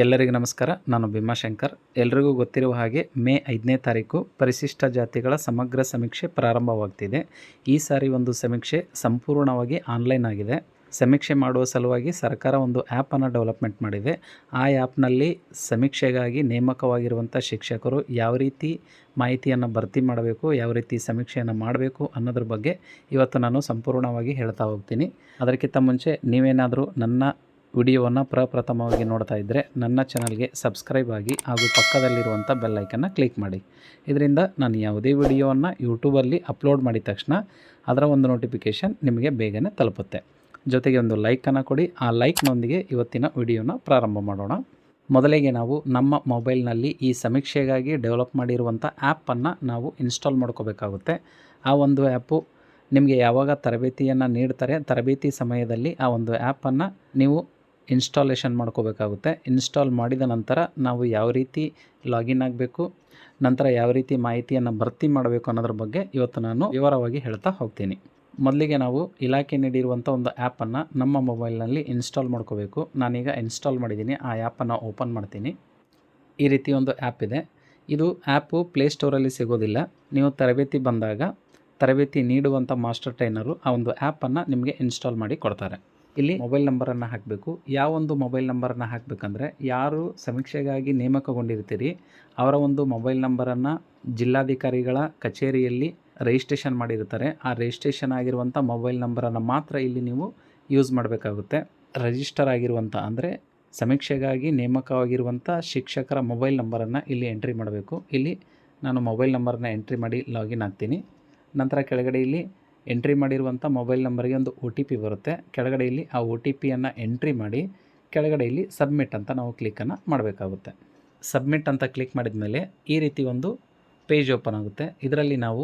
ಎಲ್ಲರಿಗೂ ನಮಸ್ಕಾರ. ನಾನು ಭೀಮಾಶಂಕರ್ ಎಲ್ರಿಗೂ ಗೊತ್ತಿರುವ ಹಾಗೆ ಮೇ ಐದನೇ ತಾರೀಕು ಪರಿಶಿಷ್ಟ ಜಾತಿಗಳ ಸಮಗ್ರ ಸಮೀಕ್ಷೆ ಪ್ರಾರಂಭವಾಗ್ತಿದೆ. ಈ ಸಾರಿ ಒಂದು ಸಮೀಕ್ಷೆ ಸಂಪೂರ್ಣವಾಗಿ ಆನ್ಲೈನ್ ಆಗಿದೆ. ಸಮೀಕ್ಷೆ ಮಾಡುವ ಸಲುವಾಗಿ ಸರ್ಕಾರ ಒಂದು ಆ್ಯಪನ್ನು ಡೆವಲಪ್ಮೆಂಟ್ ಮಾಡಿದೆ. ಆ ಆ್ಯಪ್ನಲ್ಲಿ ಸಮೀಕ್ಷೆಗಾಗಿ ನೇಮಕವಾಗಿರುವಂಥ ಶಿಕ್ಷಕರು ಯಾವ ರೀತಿ ಮಾಹಿತಿಯನ್ನು ಭರ್ತಿ ಮಾಡಬೇಕು, ಯಾವ ರೀತಿ ಸಮೀಕ್ಷೆಯನ್ನು ಮಾಡಬೇಕು ಅನ್ನೋದ್ರ ಬಗ್ಗೆ ಇವತ್ತು ನಾನು ಸಂಪೂರ್ಣವಾಗಿ ಹೇಳ್ತಾ ಹೋಗ್ತೀನಿ. ಅದಕ್ಕಿಂತ ಮುಂಚೆ ನೀವೇನಾದರೂ ನನ್ನ ವಿಡಿಯೋವನ್ನು ಪ್ರಪ್ರಥಮವಾಗಿ ನೋಡ್ತಾ ಇದ್ದರೆ ನನ್ನ ಚಾನಲ್ಗೆ ಸಬ್ಸ್ಕ್ರೈಬ್ ಆಗಿ ಹಾಗೂ ಪಕ್ಕದಲ್ಲಿರುವಂಥ ಬೆಲ್ಲೈಕನ್ನು ಕ್ಲಿಕ್ ಮಾಡಿ. ಇದರಿಂದ ನಾನು ಯಾವುದೇ ವಿಡಿಯೋವನ್ನು ಯೂಟ್ಯೂಬಲ್ಲಿ ಅಪ್ಲೋಡ್ ಮಾಡಿದ ತಕ್ಷಣ ಅದರ ಒಂದು ನೋಟಿಫಿಕೇಷನ್ ನಿಮಗೆ ಬೇಗನೆ ತಲುಪುತ್ತೆ. ಜೊತೆಗೆ ಒಂದು ಲೈಕನ್ನು ಕೊಡಿ. ಆ ಲೈಕ್ನೊಂದಿಗೆ ಇವತ್ತಿನ ವಿಡಿಯೋನ ಪ್ರಾರಂಭ ಮಾಡೋಣ. ಮೊದಲಿಗೆ ನಾವು ನಮ್ಮ ಮೊಬೈಲ್ನಲ್ಲಿ ಈ ಸಮೀಕ್ಷೆಗಾಗಿ ಡೆವಲಪ್ ಮಾಡಿರುವಂಥ ಆ್ಯಪನ್ನು ನಾವು ಇನ್ಸ್ಟಾಲ್ ಮಾಡ್ಕೋಬೇಕಾಗುತ್ತೆ. ಆ ಒಂದು ಆ್ಯಪು ನಿಮಗೆ ಯಾವಾಗ ತರಬೇತಿಯನ್ನು ನೀಡ್ತಾರೆ, ತರಬೇತಿ ಸಮಯದಲ್ಲಿ ಆ ಒಂದು ಆ್ಯಪನ್ನು ನೀವು ಇನ್ಸ್ಟಾಲೇಷನ್ ಮಾಡ್ಕೋಬೇಕಾಗುತ್ತೆ. ಇನ್ಸ್ಟಾಲ್ ಮಾಡಿದ ನಂತರ ನಾವು ಯಾವ ರೀತಿ ಲಾಗಿನ್ ಆಗಬೇಕು, ನಂತರ ಯಾವ ರೀತಿ ಮಾಹಿತಿಯನ್ನು ಭರ್ತಿ ಮಾಡಬೇಕು ಅನ್ನೋದ್ರ ಬಗ್ಗೆ ಇವತ್ತು ನಾನು ವಿವರವಾಗಿ ಹೇಳ್ತಾ ಹೋಗ್ತೀನಿ. ಮೊದಲಿಗೆ ನಾವು ಇಲಾಖೆ ನೀಡಿರುವಂಥ ಒಂದು ಆ್ಯಪನ್ನು ನಮ್ಮ ಮೊಬೈಲ್ನಲ್ಲಿ ಇನ್ಸ್ಟಾಲ್ ಮಾಡ್ಕೋಬೇಕು. ನಾನೀಗ ಇನ್ಸ್ಟಾಲ್ ಮಾಡಿದ್ದೀನಿ, ಆ ಆ್ಯಪನ್ನು ಓಪನ್ ಮಾಡ್ತೀನಿ. ಈ ರೀತಿ ಒಂದು ಆ್ಯಪ್ ಇದೆ. ಇದು ಆ್ಯಪು ಪ್ಲೇಸ್ಟೋರಲ್ಲಿ ಸಿಗೋದಿಲ್ಲ. ನೀವು ತರಬೇತಿ ಬಂದಾಗ ತರಬೇತಿ ನೀಡುವಂಥ ಮಾಸ್ಟರ್ ಟ್ರೈನರು ಆ ಒಂದು ಆ್ಯಪನ್ನು ನಿಮಗೆ ಇನ್ಸ್ಟಾಲ್ ಮಾಡಿ ಕೊಡ್ತಾರೆ. ಇಲ್ಲಿ ಮೊಬೈಲ್ ನಂಬರನ್ನು ಹಾಕಬೇಕು. ಯಾವ ಒಂದು ಮೊಬೈಲ್ ನಂಬರನ್ನು ಹಾಕಬೇಕಂದ್ರೆ ಯಾರು ಸಮೀಕ್ಷೆಗಾಗಿ ನೇಮಕಗೊಂಡಿರ್ತೀರಿ, ಅವರ ಒಂದು ಮೊಬೈಲ್ ನಂಬರನ್ನು ಜಿಲ್ಲಾಧಿಕಾರಿಗಳ ಕಚೇರಿಯಲ್ಲಿ ರಿಜಿಸ್ಟ್ರೇಷನ್ ಮಾಡಿರ್ತಾರೆ. ಆ ರಿಜಿಸ್ಟ್ರೇಷನ್ ಆಗಿರುವಂಥ ಮೊಬೈಲ್ ನಂಬರನ್ನು ಮಾತ್ರ ಇಲ್ಲಿ ನೀವು ಯೂಸ್ ಮಾಡಬೇಕಾಗುತ್ತೆ. ರಿಜಿಸ್ಟರ್ ಆಗಿರುವಂಥ ಅಂದರೆ ಸಮೀಕ್ಷೆಗಾಗಿ ನೇಮಕವಾಗಿರುವಂಥ ಶಿಕ್ಷಕರ ಮೊಬೈಲ್ ನಂಬರನ್ನು ಇಲ್ಲಿ ಎಂಟ್ರಿ ಮಾಡಬೇಕು. ಇಲ್ಲಿ ನಾನು ಮೊಬೈಲ್ ನಂಬರನ್ನ ಎಂಟ್ರಿ ಮಾಡಿ ಲಾಗಿನ್ ಆಗ್ತೀನಿ. ನಂತರ ಕೆಳಗಡೆ ಇಲ್ಲಿ ಎಂಟ್ರಿ ಮಾಡಿರುವಂಥ ಮೊಬೈಲ್ ನಂಬರ್ಗೆ ಒಂದು ಒ ಟಿ ಪಿ ಬರುತ್ತೆ. ಕೆಳಗಡೆ ಇಲ್ಲಿ ಆ ಒ ಟಿ ಪಿಯನ್ನು ಎಂಟ್ರಿ ಮಾಡಿ, ಕೆಳಗಡೆ ಇಲ್ಲಿ ಸಬ್ಮಿಟ್ ಅಂತ ನಾವು ಕ್ಲಿಕ್ಕನ್ನು ಮಾಡಬೇಕಾಗುತ್ತೆ. ಸಬ್ಮಿಟ್ ಅಂತ ಕ್ಲಿಕ್ ಮಾಡಿದ ಮೇಲೆ ಈ ರೀತಿ ಒಂದು ಪೇಜ್ ಓಪನ್ ಆಗುತ್ತೆ. ಇದರಲ್ಲಿ ನಾವು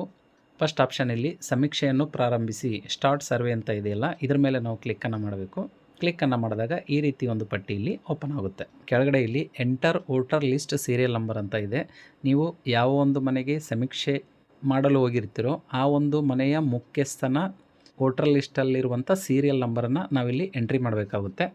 ಫಸ್ಟ್ ಆಪ್ಷನಲ್ಲಿ ಸಮೀಕ್ಷೆಯನ್ನು ಪ್ರಾರಂಭಿಸಿ ಸ್ಟಾರ್ಟ್ ಸರ್ವೆ ಅಂತ ಇದೆಯಲ್ಲ, ಇದ್ರ ಮೇಲೆ ನಾವು ಕ್ಲಿಕ್ಕನ್ನು ಮಾಡಬೇಕು. ಕ್ಲಿಕ್ಕನ್ನು ಮಾಡಿದಾಗ ಈ ರೀತಿ ಒಂದು ಪಟ್ಟಿ ಇಲ್ಲಿ ಓಪನ್ ಆಗುತ್ತೆ. ಕೆಳಗಡೆ ಇಲ್ಲಿ enter voter list serial number ಅಂತ ಇದೆ. ನೀವು ಯಾವ ಒಂದು ಮನೆಗೆ ಸಮೀಕ್ಷೆ ಮಾಡಲು ಹೋಗಿರ್ತೀರೋ ಆ ಒಂದು ಮನೆಯ ಮುಖ್ಯಸ್ಥನ ವೋಟರ್ ಲಿಸ್ಟಲ್ಲಿರುವಂಥ ಸೀರಿಯಲ್ ನಂಬರನ್ನು ನಾವಿಲ್ಲಿ ಎಂಟ್ರಿ ಮಾಡಬೇಕಾಗುತ್ತೆ.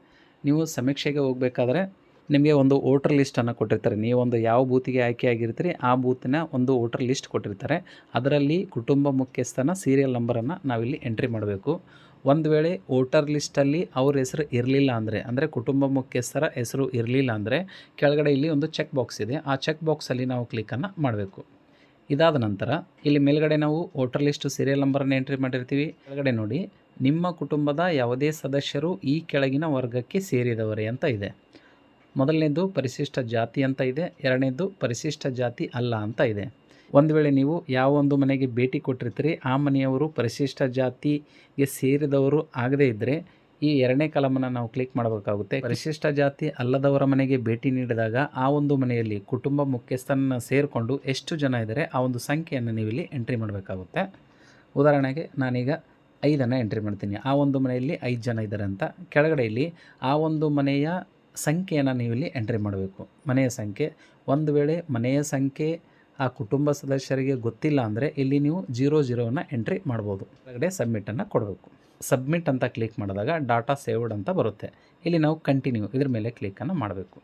ನೀವು ಸಮೀಕ್ಷೆಗೆ ಹೋಗಬೇಕಾದ್ರೆ ನಿಮಗೆ ಒಂದು ವೋಟರ್ ಲಿಸ್ಟನ್ನು ಕೊಟ್ಟಿರ್ತಾರೆ. ನೀವೊಂದು ಯಾವ ಬೂತಿಗೆ ಆಯ್ಕೆ ಆಗಿರ್ತೀರಿ ಆ ಬೂತಿನ ಒಂದು ವೋಟರ್ ಲಿಸ್ಟ್ ಕೊಟ್ಟಿರ್ತಾರೆ. ಅದರಲ್ಲಿ ಕುಟುಂಬ ಮುಖ್ಯಸ್ಥನ ಸೀರಿಯಲ್ ನಂಬರನ್ನು ನಾವಿಲ್ಲಿ ಎಂಟ್ರಿ ಮಾಡಬೇಕು. ಒಂದು ವೇಳೆ ವೋಟರ್ ಲಿಸ್ಟಲ್ಲಿ ಅವ್ರ ಹೆಸರು ಇರಲಿಲ್ಲ ಅಂದರೆ ಅಂದರೆ ಕುಟುಂಬ ಮುಖ್ಯಸ್ಥರ ಹೆಸರು ಇರಲಿಲ್ಲ ಅಂದರೆ, ಕೆಳಗಡೆ ಇಲ್ಲಿ ಒಂದು ಚೆಕ್ ಬಾಕ್ಸ್ ಇದೆ. ಆ ಚೆಕ್ ಬಾಕ್ಸಲ್ಲಿ ನಾವು ಕ್ಲಿಕ್ಕನ್ನು ಮಾಡಬೇಕು. ಇದಾದ ನಂತರ ಇಲ್ಲಿ ಮೇಲ್ಗಡೆ ನಾವು ವೋಟರ್ ಲಿಸ್ಟ್ ಸೀರಿಯಲ್ ನಂಬರನ್ನು ಎಂಟ್ರಿ ಮಾಡಿರ್ತೀವಿ. ಕೆಳಗಡೆ ನೋಡಿ, ನಿಮ್ಮ ಕುಟುಂಬದ ಯಾವುದೇ ಸದಸ್ಯರು ಈ ಕೆಳಗಿನ ವರ್ಗಕ್ಕೆ ಸೇರಿದವರೇ ಅಂತ ಇದೆ. ಮೊದಲನೇದು ಪರಿಶಿಷ್ಟ ಜಾತಿ ಅಂತ ಇದೆ, ಎರಡನೇದು ಪರಿಶಿಷ್ಟ ಜಾತಿ ಅಲ್ಲ ಅಂತ ಇದೆ. ಒಂದು ವೇಳೆ ನೀವು ಯಾವ ಒಂದು ಮನೆಗೆ ಭೇಟಿ ಕೊಟ್ಟಿರ್ತೀರಿ, ಆ ಮನೆಯವರು ಪರಿಶಿಷ್ಟ ಜಾತಿಗೆ ಸೇರಿದವರು ಆಗದೇ ಇದ್ದರೆ ಈ ಎರಡನೇ ಕಾಲಮನ್ನು ನಾವು ಕ್ಲಿಕ್ ಮಾಡಬೇಕಾಗುತ್ತೆ. ಪರಿಶಿಷ್ಟ ಜಾತಿ ಅಲ್ಲದವರ ಮನೆಗೆ ಭೇಟಿ ನೀಡಿದಾಗ ಆ ಒಂದು ಮನೆಯಲ್ಲಿ ಕುಟುಂಬ ಮುಖ್ಯಸ್ಥನ ಸೇರಿಕೊಂಡು ಎಷ್ಟು ಜನ ಇದ್ದಾರೆ ಆ ಒಂದು ಸಂಖ್ಯೆಯನ್ನು ನೀವು ಇಲ್ಲಿ ಎಂಟ್ರಿ ಮಾಡಬೇಕಾಗುತ್ತೆ. ಉದಾಹರಣೆಗೆ ನಾನೀಗ ಐದನ್ನು ಎಂಟ್ರಿ ಮಾಡ್ತೀನಿ. ಆ ಒಂದು ಮನೆಯಲ್ಲಿ ಐದು ಜನ ಇದ್ದಾರೆ ಅಂತ. ಕೆಳಗಡೆ ಇಲ್ಲಿ ಆ ಒಂದು ಮನೆಯ ಸಂಖ್ಯೆಯನ್ನು ನೀವು ಇಲ್ಲಿ ಎಂಟ್ರಿ ಮಾಡಬೇಕು. ಮನೆಯ ಸಂಖ್ಯೆ ಒಂದು ವೇಳೆ ಮನೆಯ ಸಂಖ್ಯೆ ಆ ಕುಟುಂಬ ಸದಸ್ಯರಿಗೆ ಗೊತ್ತಿಲ್ಲ ಅಂದರೆ ಇಲ್ಲಿ ನೀವು ಜೀರೋ ಜೀರೋವನ್ನು ಎಂಟ್ರಿ ಮಾಡ್ಬೋದು. ಕೆಳಗಡೆ ಸಬ್ಮಿಟನ್ನು ಕೊಡಬೇಕು. ಸಬ್ಮಿಟ್ ಅಂತ ಕ್ಲಿಕ್ ಮಾಡಿದಾಗ ಡಾಟಾ ಸೇವ್ಡ್ ಅಂತ ಬರುತ್ತೆ. ಇಲ್ಲಿ ನಾವು ಕಂಟಿನ್ಯೂ ಇದ್ರ ಮೇಲೆ ಕ್ಲಿಕ್ಕನ್ನು ಮಾಡಬೇಕು.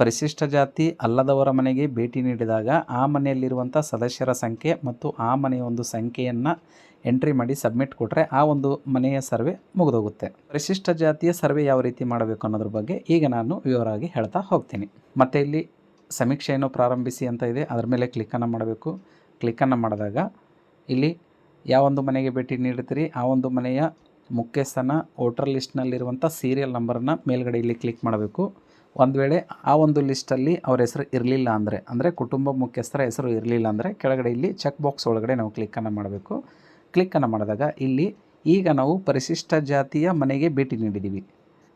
ಪರಿಶಿಷ್ಟ ಜಾತಿ ಅಲ್ಲದವರ ಮನೆಗೆ ಭೇಟಿ ನೀಡಿದಾಗ ಆ ಮನೆಯಲ್ಲಿರುವಂಥ ಸದಸ್ಯರ ಸಂಖ್ಯೆ ಮತ್ತು ಆ ಮನೆಯ ಒಂದು ಸಂಖ್ಯೆಯನ್ನು ಎಂಟ್ರಿ ಮಾಡಿ ಸಬ್ಮಿಟ್ ಕೊಟ್ಟರೆ ಆ ಒಂದು ಮನೆಯ ಸರ್ವೆ ಮುಗಿದೋಗುತ್ತೆ. ಪರಿಶಿಷ್ಟ ಜಾತಿಯ ಸರ್ವೆ ಯಾವ ರೀತಿ ಮಾಡಬೇಕು ಅನ್ನೋದ್ರ ಬಗ್ಗೆ ಈಗ ನಾನು ವಿವರವಾಗಿ ಹೇಳ್ತಾ ಹೋಗ್ತೀನಿ. ಮತ್ತು ಇಲ್ಲಿ ಸಮೀಕ್ಷೆಯನ್ನು ಪ್ರಾರಂಭಿಸಿ ಅಂತ ಇದೆ. ಅದರ ಮೇಲೆ ಕ್ಲಿಕ್ಕನ್ನು ಮಾಡಬೇಕು. ಕ್ಲಿಕ್ಕನ್ನು ಮಾಡಿದಾಗ ಇಲ್ಲಿ ಯಾವೊಂದು ಮನೆಗೆ ಭೇಟಿ ನೀಡುತ್ತೀರಿ? ಆ ಒಂದು ಮನೆಯ ಮುಖ್ಯಸ್ಥನ ವೋಟರ್ ಲಿಸ್ಟ್ನಲ್ಲಿರುವಂಥ ಸೀರಿಯಲ್ ನಂಬರನ್ನು ಮೇಲ್ಗಡೆ ಇಲ್ಲಿ ಕ್ಲಿಕ್ ಮಾಡಬೇಕು. ಒಂದು ವೇಳೆ ಆ ಒಂದು ಲಿಸ್ಟಲ್ಲಿ ಅವರ ಹೆಸರು ಇರಲಿಲ್ಲ ಅಂದರೆ ಅಂದರೆ ಕುಟುಂಬ ಮುಖ್ಯಸ್ಥರ ಹೆಸರು ಇರಲಿಲ್ಲ ಅಂದರೆ ಕೆಳಗಡೆ ಇಲ್ಲಿ ಚೆಕ್ ಬಾಕ್ಸ್ ಒಳಗಡೆ ನಾವು ಕ್ಲಿಕ್ಕನ್ನು ಮಾಡಬೇಕು. ಕ್ಲಿಕ್ಕನ್ನು ಮಾಡಿದಾಗ ಇಲ್ಲಿ ಈಗ ನಾವು ಪರಿಶಿಷ್ಟ ಜಾತಿಯ ಮನೆಗೆ ಭೇಟಿ ನೀಡಿದ್ದೀವಿ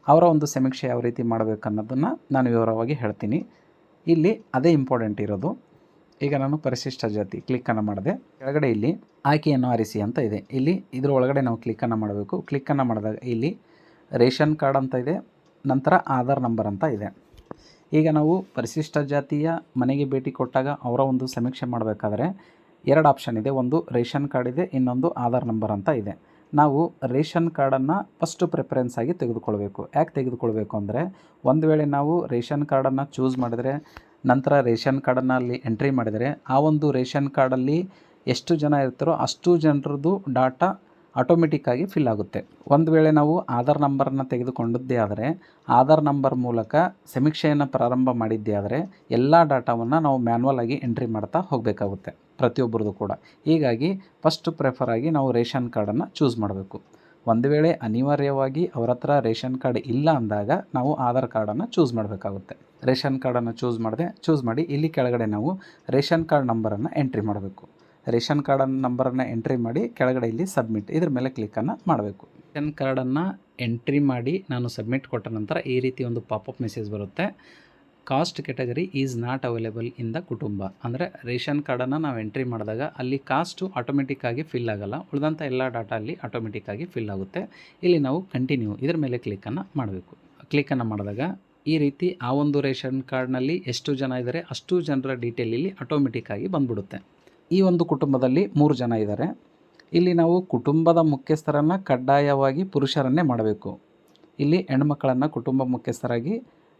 ಅವರ ಒಂದು ಸಮೀಕ್ಷೆ ಯಾವ ರೀತಿ ಮಾಡಬೇಕನ್ನೋದನ್ನು ನಾನು ವಿವರವಾಗಿ ಹೇಳ್ತೀನಿ. ಇಲ್ಲಿ ಅದೇ ಇಂಪಾರ್ಟೆಂಟ್ ಇರೋದು. ಈಗ ನಾನು ಪರಿಶಿಷ್ಟ ಜಾತಿ ಕ್ಲಿಕ್ಕನ್ನು ಮಾಡಿದೆ. ಕೆಳಗಡೆ ಇಲ್ಲಿ ಆಯ್ಕೆಯನ್ನು ಆರಿಸಿ ಅಂತ ಇದೆ. ಇಲ್ಲಿ ಇದರ ಒಳಗಡೆ ನಾವು ಕ್ಲಿಕ್ಕನ್ನು ಮಾಡಬೇಕು. ಕ್ಲಿಕ್ಕನ್ನು ಮಾಡಿದಾಗ ಇಲ್ಲಿ ರೇಷನ್ ಕಾರ್ಡ್ ಅಂತ ಇದೆ. ನಂತರ ಆಧಾರ್ ನಂಬರ್ ಅಂತ ಇದೆ. ಈಗ ನಾವು ಪರಿಶಿಷ್ಟ ಜಾತಿಯ ಮನೆಗೆ ಭೇಟಿ ಕೊಟ್ಟಾಗ ಅವರ ಒಂದು ಸಮೀಕ್ಷೆ ಮಾಡಬೇಕಾದ್ರೆ ಎರಡು ಆಪ್ಷನ್ ಇದೆ. ಒಂದು ರೇಷನ್ ಕಾರ್ಡ್ ಇದೆ, ಇನ್ನೊಂದು ಆಧಾರ್ ನಂಬರ್ ಅಂತ ಇದೆ. ನಾವು ರೇಷನ್ ಕಾರ್ಡನ್ನು ಫಸ್ಟು ಪ್ರಿಫರೆನ್ಸ್ ಆಗಿ ತೆಗೆದುಕೊಳ್ಬೇಕು. ಯಾಕೆ ತೆಗೆದುಕೊಳ್ಬೇಕು ಅಂದರೆ, ಒಂದು ವೇಳೆ ನಾವು ರೇಷನ್ ಕಾರ್ಡನ್ನು ಚೂಸ್ ಮಾಡಿದರೆ ನಂತರ ರೇಷನ್ ಕಾರ್ಡನ್ನು ಅಲ್ಲಿ ಎಂಟ್ರಿ ಮಾಡಿದರೆ ಆ ಒಂದು ರೇಷನ್ ಕಾರ್ಡಲ್ಲಿ ಎಷ್ಟು ಜನ ಇರ್ತಾರೋ ಅಷ್ಟು ಜನರದ್ದು ಡಾಟಾ ಆಟೋಮೆಟಿಕ್ಕಾಗಿ ಫಿಲ್ ಆಗುತ್ತೆ. ಒಂದು ವೇಳೆ ನಾವು ಆಧಾರ್ ನಂಬರನ್ನು ತೆಗೆದುಕೊಂಡದ್ದೇ ಆದರೆ ಆಧಾರ್ ನಂಬರ್ ಮೂಲಕ ಸಮೀಕ್ಷೆಯನ್ನು ಪ್ರಾರಂಭ ಮಾಡಿದ್ದೇ ಆದರೆ ಎಲ್ಲ ಡಾಟಾವನ್ನು ನಾವು ಮ್ಯಾನ್ಯಲ್ ಆಗಿ ಎಂಟ್ರಿ ಮಾಡ್ತಾ ಹೋಗಬೇಕಾಗುತ್ತೆ ಪ್ರತಿಯೊಬ್ಬರದ್ದು ಕೂಡ. ಹೀಗಾಗಿ ಫಸ್ಟ್ ಪ್ರೆಫರ್ ಆಗಿ ನಾವು ರೇಷನ್ ಕಾರ್ಡನ್ನು ಚೂಸ್ ಮಾಡಬೇಕು. ಒಂದು ವೇಳೆ ಅನಿವಾರ್ಯವಾಗಿ ಅವ್ರ ಹತ್ರ ರೇಷನ್ ಕಾರ್ಡ್ ಇಲ್ಲ ಅಂದಾಗ ನಾವು ಆಧಾರ್ ಕಾರ್ಡನ್ನು ಚೂಸ್ ಮಾಡಬೇಕಾಗುತ್ತೆ. ರೇಷನ್ ಕಾರ್ಡನ್ನು ಚೂಸ್ ಮಾಡಿದೆ ಚೂಸ್ ಮಾಡಿ ಇಲ್ಲಿ ಕೆಳಗಡೆ ನಾವು ರೇಷನ್ ಕಾರ್ಡ್ ನಂಬರನ್ನು ಎಂಟ್ರಿ ಮಾಡಬೇಕು. ರೇಷನ್ ಕಾರ್ಡನ್ನು ನಂಬರನ್ನು ಎಂಟ್ರಿ ಮಾಡಿ ಕೆಳಗಡೆ ಇಲ್ಲಿ ಸಬ್ಮಿಟ್ ಇದ್ರ ಮೇಲೆ ಕ್ಲಿಕ್ಕನ್ನು ಮಾಡಬೇಕು. ರೇಷನ್ ಕಾರ್ಡನ್ನು ಎಂಟ್ರಿ ಮಾಡಿ ನಾನು ಸಬ್ಮಿಟ್ ಕೊಟ್ಟ ನಂತರ ಈ ರೀತಿ ಒಂದು ಪಾಪಪ್ ಮೆಸೇಜ್ ಬರುತ್ತೆ. Caste category is not available in the ಕುಟುಂಬ. ಅಂದರೆ ರೇಷನ್ ಕಾರ್ಡನ್ನು ನಾವು ಎಂಟ್ರಿ ಮಾಡಿದಾಗ ಅಲ್ಲಿ ಕಾಸ್ಟು ಆಟೋಮೆಟಿಕ್ಕಾಗಿ ಫಿಲ್ ಆಗಲ್ಲ. ಉಳಿದಂಥ ಎಲ್ಲ ಡಾಟಾ ಅಲ್ಲಿ ಆಟೋಮೆಟಿಕ್ಕಾಗಿ ಫಿಲ್ ಆಗುತ್ತೆ. ಇಲ್ಲಿ ನಾವು ಕಂಟಿನ್ಯೂ ಇದರ ಮೇಲೆ ಕ್ಲಿಕ್ಕನ್ನು ಮಾಡಬೇಕು. ಕ್ಲಿಕ್ಕನ್ನು ಮಾಡಿದಾಗ ಈ ರೀತಿ ಆ ಒಂದು ರೇಷನ್ ಕಾರ್ಡ್ನಲ್ಲಿ ಎಷ್ಟು ಜನ ಇದ್ದಾರೆ ಅಷ್ಟು ಜನರ ಡೀಟೇಲ್ ಇಲ್ಲಿ ಆಟೋಮೆಟಿಕ್ಕಾಗಿ ಬಂದ್ಬಿಡುತ್ತೆ. ಈ ಒಂದು ಕುಟುಂಬದಲ್ಲಿ ಮೂರು ಜನ ಇದ್ದಾರೆ ಇಲ್ಲಿ ನಾವು ಕುಟುಂಬದ ಮುಖ್ಯಸ್ಥರನ್ನು ಕಡ್ಡಾಯವಾಗಿ ಪುರುಷರನ್ನೇ ಮಾಡಬೇಕು. ಇಲ್ಲಿ ಹೆಣ್ಮಕ್ಕಳನ್ನು ಕುಟುಂಬ ಮುಖ್ಯಸ್ಥರಾಗಿ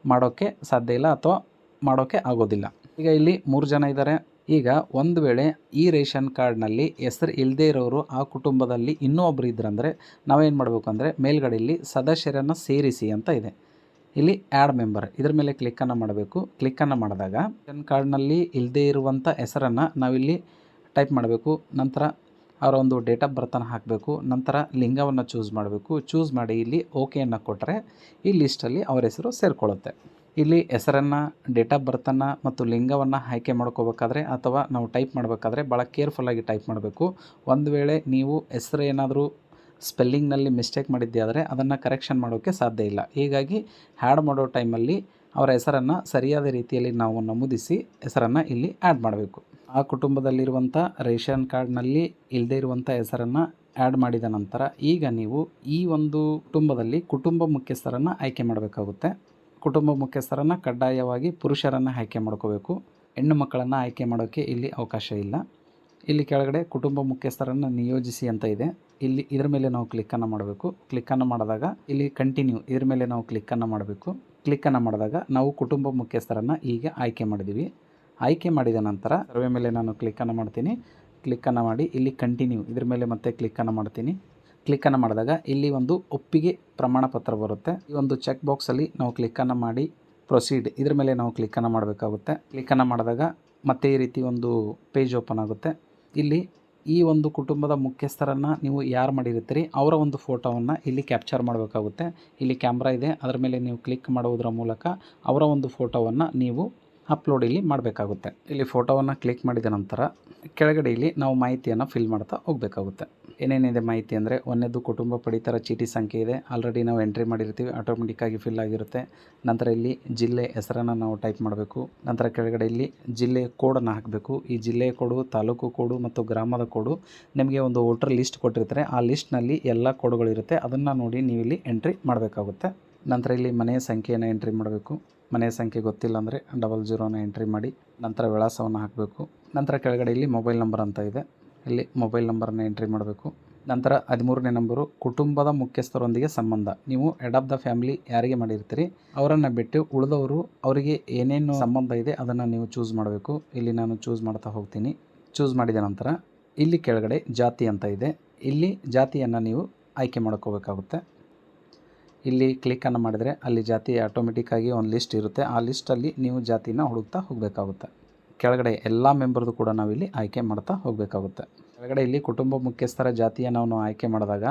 ಮಾಡೋಕ್ಕೆ ಸಾಧ್ಯ ಇಲ್ಲ ಅಥವಾ ಮಾಡೋಕ್ಕೆ ಆಗೋದಿಲ್ಲ. ಈಗ ಇಲ್ಲಿ ಮೂರು ಜನ ಇದ್ದಾರೆ. ಈಗ ಒಂದು ವೇಳೆ ಈ ರೇಷನ್ ಕಾರ್ಡ್ನಲ್ಲಿ ಹೆಸರು ಇಲ್ಲದೇ ಇರೋರು ಆ ಕುಟುಂಬದಲ್ಲಿ ಇನ್ನೂ ಒಬ್ಬರು ಇದ್ರಂದರೆ ನಾವೇನು ಮಾಡಬೇಕು ಅಂದರೆ ಮೇಲ್ಗಡೆಯಲ್ಲಿ ಸದಸ್ಯರನ್ನು ಸೇರಿಸಿ ಅಂತ ಇದೆ. ಇಲ್ಲಿ ಆ್ಯಡ್ ಮೆಂಬರ್ ಇದ್ರ ಮೇಲೆ ಕ್ಲಿಕ್ಕನ್ನು ಮಾಡಬೇಕು. ಕ್ಲಿಕ್ಕನ್ನು ಮಾಡಿದಾಗ ರೇಷನ್ ಕಾರ್ಡ್ನಲ್ಲಿ ಇಲ್ಲದೇ ಇರುವಂಥ ಹೆಸರನ್ನು ನಾವಿಲ್ಲಿ ಟೈಪ್ ಮಾಡಬೇಕು. ನಂತರ ಅವರ ಒಂದು ಡೇಟ್ ಆಫ್ ಬರ್ತನ್ನು ಹಾಕಬೇಕು, ನಂತರ ಲಿಂಗವನ್ನು ಚೂಸ್ ಮಾಡಬೇಕು. ಚೂಸ್ ಮಾಡಿ ಇಲ್ಲಿ ಓಕೆಯನ್ನು ಕೊಟ್ಟರೆ ಈ ಲಿಸ್ಟಲ್ಲಿ ಅವರ ಹೆಸರು ಸೇರಿಕೊಳ್ಳುತ್ತೆ. ಇಲ್ಲಿ ಹೆಸರನ್ನು ಡೇಟ್ ಆಫ್ ಬರ್ತನ್ನು ಮತ್ತು ಲಿಂಗವನ್ನು ಆಯ್ಕೆ ಮಾಡ್ಕೋಬೇಕಾದ್ರೆ ಅಥವಾ ನಾವು ಟೈಪ್ ಮಾಡಬೇಕಾದ್ರೆ ಭಾಳ ಕೇರ್ಫುಲ್ಲಾಗಿ ಟೈಪ್ ಮಾಡಬೇಕು. ಒಂದು ವೇಳೆ ನೀವು ಹೆಸರು ಏನಾದರೂ ಸ್ಪೆಲ್ಲಿಂಗ್ನಲ್ಲಿ ಮಿಸ್ಟೇಕ್ ಮಾಡಿದ್ದೆ ಆದರೆ ಅದನ್ನು ಕರೆಕ್ಷನ್ ಮಾಡೋಕ್ಕೆ ಸಾಧ್ಯ ಇಲ್ಲ. ಹೀಗಾಗಿ ಆ್ಯಡ್ ಮಾಡೋ ಟೈಮಲ್ಲಿ ಅವರ ಹೆಸರನ್ನು ಸರಿಯಾದ ರೀತಿಯಲ್ಲಿ ನಾವು ನಮೂದಿಸಿ ಹೆಸರನ್ನು ಇಲ್ಲಿ ಆ್ಯಡ್ ಮಾಡಬೇಕು. ಆ ಕುಟುಂಬದಲ್ಲಿರುವಂಥ ರೇಷನ್ ಕಾರ್ಡ್ನಲ್ಲಿ ಇಲ್ಲದೇ ಇರುವಂಥ ಹೆಸರನ್ನು ಆ್ಯಡ್ ಮಾಡಿದ ನಂತರ ಈಗ ನೀವು ಈ ಒಂದು ಕುಟುಂಬದಲ್ಲಿ ಕುಟುಂಬ ಮುಖ್ಯಸ್ಥರನ್ನು ಆಯ್ಕೆ ಮಾಡಬೇಕಾಗುತ್ತೆ. ಕುಟುಂಬ ಮುಖ್ಯಸ್ಥರನ್ನು ಕಡ್ಡಾಯವಾಗಿ ಪುರುಷರನ್ನು ಆಯ್ಕೆ ಮಾಡ್ಕೋಬೇಕು. ಹೆಣ್ಣು ಮಕ್ಕಳನ್ನು ಆಯ್ಕೆ ಮಾಡೋಕ್ಕೆ ಇಲ್ಲಿ ಅವಕಾಶ ಇಲ್ಲ. ಇಲ್ಲಿ ಕೆಳಗಡೆ ಕುಟುಂಬ ಮುಖ್ಯಸ್ಥರನ್ನು ನಿಯೋಜಿಸಿ ಅಂತ ಇದೆ. ಇಲ್ಲಿ ಇದ್ರ ಮೇಲೆ ನಾವು ಕ್ಲಿಕ್ಕನ್ನು ಮಾಡಬೇಕು. ಕ್ಲಿಕ್ಕನ್ನು ಮಾಡಿದಾಗ ಇಲ್ಲಿ ಕಂಟಿನ್ಯೂ ಇದ್ರ ಮೇಲೆ ನಾವು ಕ್ಲಿಕ್ಕನ್ನು ಮಾಡಬೇಕು. ಕ್ಲಿಕ್ಕನ್ನು ಮಾಡಿದಾಗ ನಾವು ಕುಟುಂಬ ಮುಖ್ಯಸ್ಥರನ್ನು ಈಗ ಆಯ್ಕೆ ಮಾಡಿದ್ದೀವಿ. ಆಯ್ಕೆ ಮಾಡಿದ ನಂತರ ಸರ್ವೆ ಮೇಲೆ ನಾನು ಕ್ಲಿಕ್ಕನ್ನು ಮಾಡ್ತೀನಿ. ಕ್ಲಿಕ್ಕನ್ನು ಮಾಡಿ, ಇಲ್ಲಿ ಕಂಟಿನ್ಯೂ ಇದ್ರ ಮೇಲೆ ಮತ್ತೆ ಕ್ಲಿಕ್ಕನ್ನು ಮಾಡ್ತೀನಿ. ಕ್ಲಿಕ್ಕನ್ನು ಮಾಡಿದಾಗ ಇಲ್ಲಿ ಒಂದು ಒಪ್ಪಿಗೆ ಪ್ರಮಾಣ ಪತ್ರ ಬರುತ್ತೆ. ಈ ಒಂದು ಚೆಕ್ ಬಾಕ್ಸಲ್ಲಿ ನಾವು ಕ್ಲಿಕ್ಕನ್ನು ಮಾಡಿ ಪ್ರೊಸೀಡ್ ಇದ್ರ ಮೇಲೆ ನಾವು ಕ್ಲಿಕ್ಕನ್ನು ಮಾಡಬೇಕಾಗುತ್ತೆ. ಕ್ಲಿಕ್ಕನ್ನು ಮಾಡಿದಾಗ ಮತ್ತೆ ಈ ರೀತಿ ಒಂದು ಪೇಜ್ ಓಪನ್ ಆಗುತ್ತೆ. ಇಲ್ಲಿ ಈ ಒಂದು ಕುಟುಂಬದ ಮುಖ್ಯಸ್ಥರನ್ನು ನೀವು ಯಾರು ಮಾಡಿರುತ್ತೀರಿ, ಅವರ ಒಂದು ಫೋಟೋವನ್ನು ಇಲ್ಲಿ ಕ್ಯಾಪ್ಚರ್ ಮಾಡಬೇಕಾಗುತ್ತೆ. ಇಲ್ಲಿ ಕ್ಯಾಮ್ರಾ ಇದೆ, ಅದರ ಮೇಲೆ ನೀವು ಕ್ಲಿಕ್ ಮಾಡುವುದರ ಮೂಲಕ ಅವರ ಒಂದು ಫೋಟೋವನ್ನು ನೀವು ಅಪ್ಲೋಡ್ ಇಲ್ಲಿ ಮಾಡಬೇಕಾಗುತ್ತೆ. ಇಲ್ಲಿ ಫೋಟೋವನ್ನು ಕ್ಲಿಕ್ ಮಾಡಿದ ನಂತರ ಕೆಳಗಡೆ ಇಲ್ಲಿ ನಾವು ಮಾಹಿತಿಯನ್ನು ಫಿಲ್ ಮಾಡ್ತಾ ಹೋಗಬೇಕಾಗುತ್ತೆ. ಏನೇನಿದೆ ಮಾಹಿತಿ ಅಂದರೆ ಒಂದೇದು ಕುಟುಂಬ ಪಡಿತರ ಚೀಟಿ ಸಂಖ್ಯೆ ಇದೆ. ಆಲ್ರೆಡಿ ನಾವು ಎಂಟ್ರಿ ಮಾಡಿರ್ತೀವಿ ಆಟೋಮೆಟಿಕ್ಕಾಗಿ ಫಿಲ್ ಆಗಿರುತ್ತೆ. ನಂತರ ಇಲ್ಲಿ ಜಿಲ್ಲೆ ಹೆಸರನ್ನು ನಾವು ಟೈಪ್ ಮಾಡಬೇಕು. ನಂತರ ಕೆಳಗಡೆ ಇಲ್ಲಿ ಜಿಲ್ಲೆಯ ಕೋಡನ್ನು ಹಾಕಬೇಕು. ಈ ಜಿಲ್ಲೆಯ ಕೋಡು ತಾಲೂಕು ಕೋಡು ಮತ್ತು ಗ್ರಾಮದ ಕೋಡು ನಿಮಗೆ ಒಂದು ವೋಟರ್ ಲಿಸ್ಟ್ ಕೊಟ್ಟಿರ್ತಾರೆ. ಆ ಲಿಸ್ಟ್ನಲ್ಲಿ ಎಲ್ಲ ಕೋಡ್ಗಳಿರುತ್ತೆ ಅದನ್ನು ನೋಡಿ ನೀವು ಇಲ್ಲಿ ಎಂಟ್ರಿ ಮಾಡಬೇಕಾಗುತ್ತೆ. ನಂತರ ಇಲ್ಲಿ ಮನೆಯ ಸಂಖ್ಯೆಯನ್ನು ಎಂಟ್ರಿ ಮಾಡಬೇಕು. ಮನೆಯ ಸಂಖ್ಯೆ ಗೊತ್ತಿಲ್ಲ ಅಂದರೆ ಡಬಲ್ ಜೀರೋನ ಎಂಟ್ರಿ ಮಾಡಿ ನಂತರ ವಿಳಾಸವನ್ನು ಹಾಕಬೇಕು. ನಂತರ ಕೆಳಗಡೆ ಇಲ್ಲಿ ಮೊಬೈಲ್ ನಂಬರ್ ಅಂತ ಇದೆ. ಇಲ್ಲಿ ಮೊಬೈಲ್ ನಂಬರನ್ನು ಎಂಟ್ರಿ ಮಾಡಬೇಕು. ನಂತರ ಹದಿಮೂರನೇ ನಂಬರು ಕುಟುಂಬದ ಮುಖ್ಯಸ್ಥರೊಂದಿಗೆ ಸಂಬಂಧ. ನೀವು ಹೆಡ್ ಆಫ್ ದ ಫ್ಯಾಮಿಲಿ ಯಾರಿಗೆ ಮಾಡಿರ್ತೀರಿ? ಅವರನ್ನು ಬಿಟ್ಟು ಉಳಿದವರು ಅವರಿಗೆ ಏನೇನು ಸಂಬಂಧ ಇದೆ ಅದನ್ನು ನೀವು ಚೂಸ್ ಮಾಡಬೇಕು. ಇಲ್ಲಿ ನಾನು ಚೂಸ್ ಮಾಡ್ತಾ ಹೋಗ್ತೀನಿ. ಚೂಸ್ ಮಾಡಿದ ನಂತರ ಇಲ್ಲಿ ಕೆಳಗಡೆ ಜಾತಿ ಅಂತ ಇದೆ. ಇಲ್ಲಿ ಜಾತಿಯನ್ನು ನೀವು ಆಯ್ಕೆ ಮಾಡ್ಕೋಬೇಕಾಗುತ್ತೆ. ಇಲ್ಲಿ ಕ್ಲಿಕ್ಕನ್ನು ಮಾಡಿದರೆ ಅಲ್ಲಿ ಜಾತಿ ಆಟೋಮೆಟಿಕ್ಕಾಗಿ ಒಂದು ಲಿಸ್ಟ್ ಇರುತ್ತೆ. ಆ ಲಿಸ್ಟಲ್ಲಿ ನೀವು ಜಾತಿನ ಹುಡುಕ್ತಾ ಹೋಗಬೇಕಾಗುತ್ತೆ. ಕೆಳಗಡೆ ಎಲ್ಲ ಮೆಂಬರ್ದು ಕೂಡ ನಾವಿಲ್ಲಿ ಆಯ್ಕೆ ಮಾಡ್ತಾ ಹೋಗಬೇಕಾಗುತ್ತೆ. ಕೆಳಗಡೆ ಇಲ್ಲಿ ಕುಟುಂಬ ಮುಖ್ಯಸ್ಥರ ಜಾತಿಯನ್ನು ನಾವು ಆಯ್ಕೆ ಮಾಡಿದಾಗ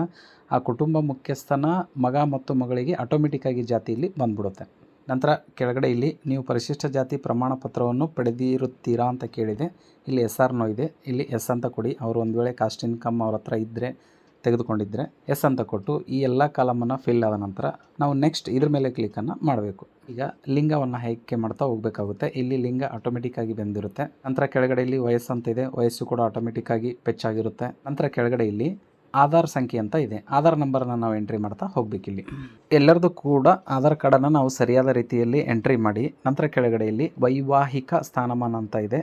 ಆ ಕುಟುಂಬ ಮುಖ್ಯಸ್ಥನ ಮಗ ಮತ್ತು ಮಗಳಿಗೆ ಆಟೋಮೆಟಿಕ್ಕಾಗಿ ಜಾತಿ ಇಲ್ಲಿ ಬಂದ್ಬಿಡುತ್ತೆ. ನಂತರ ಕೆಳಗಡೆ ಇಲ್ಲಿ ನೀವು ಪರಿಶಿಷ್ಟ ಜಾತಿ ಪ್ರಮಾಣ ಪತ್ರವನ್ನು ಪಡೆದಿರುತ್ತೀರಾ ಅಂತ ಕೇಳಿದೆ. ಇಲ್ಲಿ ಎಸ್ ಆರ್ ನೋ ಇದೆ. ಇಲ್ಲಿ ಎಸ್ ಅಂತ ಕೊಡಿ. ಅವರು ಒಂದು ವೇಳೆ ಕಾಸ್ಟ್ ಇನ್ಕಮ್ ಅವ್ರ ಹತ್ರ ಇದ್ದರೆ ತೆಗೆದುಕೊಂಡಿದ್ದರೆ ಎಸ್ ಅಂತ ಕೊಟ್ಟು ಈ ಎಲ್ಲ ಕಾಲಮನ್ನು ಫಿಲ್ ಆದ ನಂತರ ನಾವು ನೆಕ್ಸ್ಟ್ ಇದ್ರ ಮೇಲೆ ಕ್ಲಿಕ್ಕನ್ನು ಮಾಡಬೇಕು. ಈಗ ಲಿಂಗವನ್ನು ಆಯ್ಕೆ ಮಾಡ್ತಾ ಹೋಗಬೇಕಾಗುತ್ತೆ. ಇಲ್ಲಿ ಲಿಂಗ ಆಟೋಮೆಟಿಕ್ಕಾಗಿ ಬಂದಿರುತ್ತೆ. ನಂತರ ಕೆಳಗಡೆ ಇಲ್ಲಿ ವಯಸ್ಸು ಅಂತ ಇದೆ. ವಯಸ್ಸು ಕೂಡ ಆಟೋಮೆಟಿಕ್ಕಾಗಿ ಪೆಚ್ಚಾಗಿರುತ್ತೆ ನಂತರ ಕೆಳಗಡೆ ಇಲ್ಲಿ ಆಧಾರ್ ಸಂಖ್ಯೆ ಅಂತ ಇದೆ. ಆಧಾರ್ ನಂಬರನ್ನು ನಾವು ಎಂಟ್ರಿ ಮಾಡ್ತಾ ಹೋಗಬೇಕಿಲ್ಲಿ ಎಲ್ಲರದು ಕೂಡ ಆಧಾರ್ ಕಾರ್ಡನ್ನು ನಾವು ಸರಿಯಾದ ರೀತಿಯಲ್ಲಿ ಎಂಟ್ರಿ ಮಾಡಿ, ನಂತರ ಕೆಳಗಡೆ ಇಲ್ಲಿ ವೈವಾಹಿಕ ಸ್ಥಾನಮಾನ ಅಂತ ಇದೆ.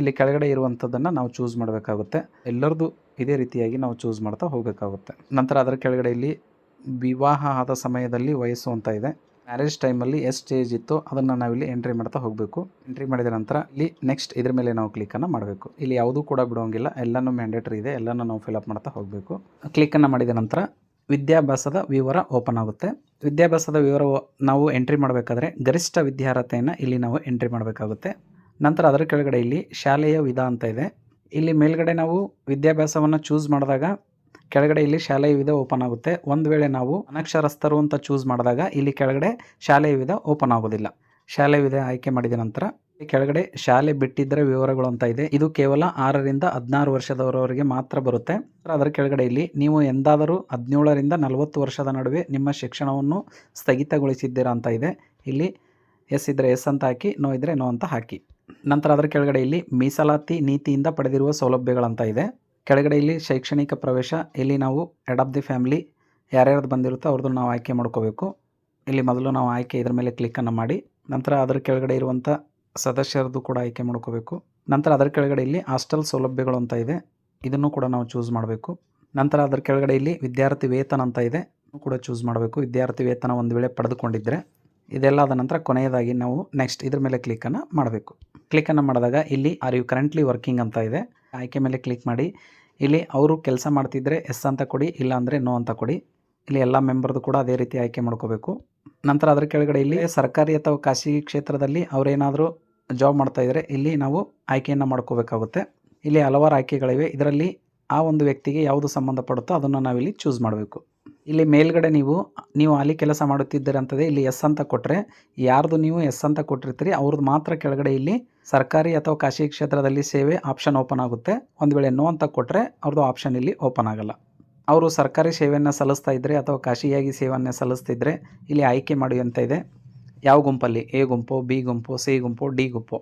ಇಲ್ಲಿ ಕೆಳಗಡೆ ಇರುವಂಥದ್ದನ್ನು ನಾವು ಚೂಸ್ ಮಾಡಬೇಕಾಗುತ್ತೆ. ಎಲ್ಲರದು ಇದೇ ರೀತಿಯಾಗಿ ನಾವು ಚೂಸ್ ಮಾಡ್ತಾ ಹೋಗಬೇಕಾಗುತ್ತೆ ನಂತರ ಅದರ ಕೆಳಗಡೆ ಇಲ್ಲಿ ವಿವಾಹ ಆದ ಸಮಯದಲ್ಲಿ ವಯಸ್ಸು ಅಂತ ಇದೆ. ಮ್ಯಾರೇಜ್ ಟೈಮಲ್ಲಿ ಎಷ್ಟು ಏಜ್ ಇತ್ತು. ಅದನ್ನು ನಾವಿಲ್ಲಿ ಎಂಟ್ರಿ ಮಾಡ್ತಾ ಹೋಗಬೇಕು. ಎಂಟ್ರಿ ಮಾಡಿದ ನಂತರ ಇಲ್ಲಿ ನೆಕ್ಸ್ಟ್ ಇದ್ರ ಮೇಲೆ ನಾವು ಕ್ಲಿಕ್ಕನ್ನು ಮಾಡಬೇಕು. ಇಲ್ಲಿ ಯಾವುದೂ ಕೂಡ ಬಿಡೋಂಗಿಲ್ಲ. ಎಲ್ಲನೂ ಮ್ಯಾಂಡೇಟ್ರಿ ಇದೆ. ಎಲ್ಲನೂ ನಾವು ಫಿಲಪ್ ಮಾಡ್ತಾ ಹೋಗಬೇಕು. ಕ್ಲಿಕ್ಕನ್ನು ಮಾಡಿದ ನಂತರ ವಿದ್ಯಾಭ್ಯಾಸದ ವಿವರ ಓಪನ್ ಆಗುತ್ತೆ. ವಿದ್ಯಾಭ್ಯಾಸದ ವಿವರ ನಾವು ಎಂಟ್ರಿ ಮಾಡಬೇಕಾದ್ರೆ ಗರಿಷ್ಠ ವಿದ್ಯಾರ್ಹತೆಯನ್ನು ಇಲ್ಲಿ ನಾವು ಎಂಟ್ರಿ ಮಾಡಬೇಕಾಗುತ್ತೆ. ನಂತರ ಅದರ ಕೆಳಗಡೆ ಇಲ್ಲಿ ಶಾಲೆಯ ವಿಧ ಅಂತ ಇದೆ. ಇಲ್ಲಿ ಮೇಲ್ಗಡೆ ನಾವು ವಿದ್ಯಾಭ್ಯಾಸವನ್ನು ಚೂಸ್ ಮಾಡಿದಾಗ ಕೆಳಗಡೆ ಇಲ್ಲಿ ಶಾಲೆಯ ವಿಧ ಓಪನ್ ಆಗುತ್ತೆ. ಒಂದು ವೇಳೆ ನಾವು ಅನಕ್ಷರಸ್ಥರು ಅಂತ ಚೂಸ್ ಮಾಡಿದಾಗ ಇಲ್ಲಿ ಕೆಳಗಡೆ ಶಾಲೆಯ ವಿಧ ಓಪನ್ ಆಗೋದಿಲ್ಲ. ಶಾಲೆ ವಿಧ ಆಯ್ಕೆ ಮಾಡಿದ ನಂತರ ಕೆಳಗಡೆ ಶಾಲೆ ಬಿಟ್ಟಿದ್ದರೆ ವಿವರಗಳು ಅಂತ ಇದೆ. ಇದು ಕೇವಲ ಆರರಿಂದ ಹದಿನಾರು ವರ್ಷದವರವರಿಗೆ ಮಾತ್ರ ಬರುತ್ತೆ. ಅದರ ಕೆಳಗಡೆ ಇಲ್ಲಿ ನೀವು ಎಂದಾದರೂ ಹದಿನೇಳರಿಂದ ನಲವತ್ತು ವರ್ಷದ ನಡುವೆ ನಿಮ್ಮ ಶಿಕ್ಷಣವನ್ನು ಸ್ಥಗಿತಗೊಳಿಸಿದ್ದೀರಾ ಅಂತ ಇದೆ. ಇಲ್ಲಿ ಎಸ್ ಇದ್ದರೆ ಎಸ್ ಅಂತ ಹಾಕಿ, ನೋ ಇದ್ದರೆ ನೋ ಅಂತ ಹಾಕಿ. ನಂತರ ಅದರ ಕೆಳಗಡೆ ಇಲ್ಲಿ ಮೀಸಲಾತಿ ನೀತಿಯಿಂದ ಪಡೆದಿರುವ ಸೌಲಭ್ಯಗಳಂತ ಇದೆ. ಕೆಳಗಡೆ ಇಲ್ಲಿ ಶೈಕ್ಷಣಿಕ ಪ್ರವೇಶ, ಇಲ್ಲಿ ನಾವು ಹೆಡ್ ಆಫ್ ದಿ ಫ್ಯಾಮಿಲಿ ಯಾರ್ಯಾರ್ದು ಬಂದಿರುತ್ತೋ ಅವ್ರದ್ದು ನಾವು ಆಯ್ಕೆ ಮಾಡ್ಕೋಬೇಕು. ಇಲ್ಲಿ ಮೊದಲು ನಾವು ಆಯ್ಕೆ ಇದ್ರ ಮೇಲೆ ಕ್ಲಿಕ್ಕನ್ನು ಮಾಡಿ, ನಂತರ ಅದರ ಕೆಳಗಡೆ ಇರುವಂಥ ಸದಸ್ಯರದ್ದು ಕೂಡ ಆಯ್ಕೆ ಮಾಡ್ಕೋಬೇಕು. ನಂತರ ಅದರ ಕೆಳಗಡೆ ಇಲ್ಲಿ ಹಾಸ್ಟೆಲ್ ಸೌಲಭ್ಯಗಳು ಅಂತ ಇದೆ, ಇದನ್ನು ಕೂಡ ನಾವು ಚೂಸ್ ಮಾಡಬೇಕು. ನಂತರ ಅದರ ಕೆಳಗಡೆ ಇಲ್ಲಿ ವಿದ್ಯಾರ್ಥಿ ವೇತನ ಅಂತ ಇದೆ ಕೂಡ ಚೂಸ್ ಮಾಡಬೇಕು. ವಿದ್ಯಾರ್ಥಿ ವೇತನ ಒಂದು ವೇಳೆ ಪಡೆದುಕೊಂಡಿದ್ದರೆ ಇದೆಲ್ಲ ಆದ ನಂತರ ಕೊನೆಯದಾಗಿ ನಾವು ನೆಕ್ಸ್ಟ್ ಇದ್ರ ಮೇಲೆ ಕ್ಲಿಕ್ಕನ್ನು ಮಾಡಬೇಕು. ಕ್ಲಿಕ್ಕನ್ನು ಮಾಡಿದಾಗ ಇಲ್ಲಿ ಆರ್ ಯು ಕರೆಂಟ್ಲಿ ವರ್ಕಿಂಗ್ ಅಂತ ಇದೆ. ಆಯ್ಕೆ ಮೇಲೆ ಕ್ಲಿಕ್ ಮಾಡಿ. ಇಲ್ಲಿ, ಅವರು ಕೆಲಸ ಮಾಡ್ತಿದ್ರೆ ಎಸ್ ಅಂತ ಕೊಡಿ, ಇಲ್ಲ ಅಂದರೆ ನೋ ಅಂತ ಕೊಡಿ. ಇಲ್ಲಿ ಎಲ್ಲ ಮೆಂಬರ್ದು ಕೂಡ ಅದೇ ರೀತಿ ಆಯ್ಕೆ ಮಾಡ್ಕೋಬೇಕು. ನಂತರ ಅದರ ಕೆಳಗಡೆ ಇಲ್ಲಿ, ಸರ್ಕಾರಿ ಅಥವಾ ಖಾಸಗಿ ಕ್ಷೇತ್ರದಲ್ಲಿ ಅವರೇನಾದರೂ ಜಾಬ್ ಮಾಡ್ತಾ ಇದ್ದರೆ ಇಲ್ಲಿ ನಾವು ಆಯ್ಕೆಯನ್ನು ಮಾಡ್ಕೋಬೇಕಾಗುತ್ತೆ. ಇಲ್ಲಿ ಹಲವಾರು ಆಯ್ಕೆಗಳಿವೆ. ಇದರಲ್ಲಿ ಆ ಒಂದು ವ್ಯಕ್ತಿಗೆ ಯಾವುದು ಸಂಬಂಧಪಡುತ್ತೋ ಅದನ್ನು ನಾವಿಲ್ಲಿ ಚೂಸ್ ಮಾಡಬೇಕು. ಇಲ್ಲಿ ಮೇಲ್ಗಡೆ ನೀವು ನೀವು ಅಲ್ಲಿ ಕೆಲಸ ಮಾಡುತ್ತಿದ್ದೀರ ಅಂತದೆ ಇಲ್ಲಿ ಎಸ್ ಅಂತ ಕೊಟ್ಟರೆ ಯಾರ್ದು ನೀವು ಎಸ್ ಅಂತ ಕೊಟ್ಟಿರ್ತೀರಿ, ಅವ್ರದ್ದು ಮಾತ್ರ ಕೆಳಗಡೆ ಇಲ್ಲಿ ಸರ್ಕಾರಿ ಅಥವಾ ಖಾಸಗಿ ಕ್ಷೇತ್ರದಲ್ಲಿ ಸೇವೆ ಆಪ್ಷನ್ ಓಪನ್ ಆಗುತ್ತೆ. ಒಂದು ವೇಳೆ ನೋ ಅಂತ ಕೊಟ್ಟರೆ ಅವ್ರದ್ದು ಆಪ್ಷನ್ ಇಲ್ಲಿ ಓಪನ್ ಆಗಲ್ಲ. ಅವರು ಸರ್ಕಾರಿ ಸೇವೆಯನ್ನು ಸಲ್ಲಿಸ್ತಾ ಇದ್ದರೆ ಅಥವಾ ಖಾಸಗಿಯಾಗಿ ಸೇವೆಯನ್ನು ಸಲ್ಲಿಸ್ತಿದ್ರೆ ಇಲ್ಲಿ ಆಯ್ಕೆ ಮಾಡಿ ಅಂತ ಇದೆ. ಯಾವ ಗುಂಪಲ್ಲಿ? ಎ ಗುಂಪು, ಬಿ ಗುಂಪು, ಸಿ ಗುಂಪು, ಡಿ ಗುಂಪು.